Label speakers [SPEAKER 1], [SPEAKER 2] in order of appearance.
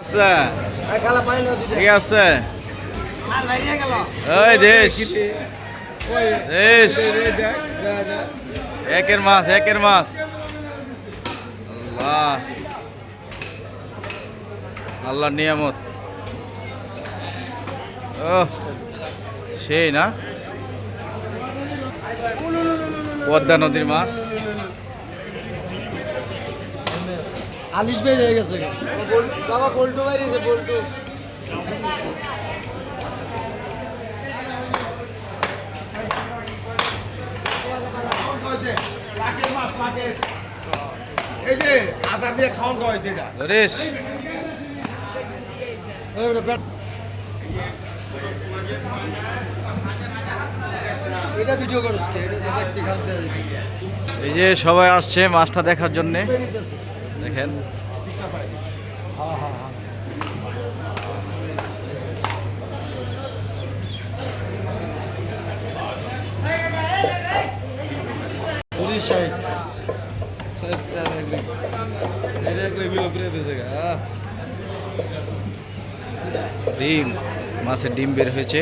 [SPEAKER 1] আছে? ঠিক আছে। ওই দেশ। দেশ। একের মাছ একের মাছ। আল্লাহ। নিয়ামত। ও সেই না? পদ্মা নদীর মাছ।
[SPEAKER 2] আলিশ বের হয়ে গেছে। বাবা বল্টু বাইরেছে বল্টু।
[SPEAKER 3] এই যে আদা দিয়ে খাওয়ান খাওয়াইছে এটা।
[SPEAKER 1] ধরিস
[SPEAKER 2] এটা ভিডিও করিস এটা দেখতে
[SPEAKER 1] এই যে সবাই আসছে মাছটা দেখার জন্যে। দেখেন।
[SPEAKER 2] উড়িষ্যায়
[SPEAKER 1] ডিম মাছের ডিম বের হয়েছে।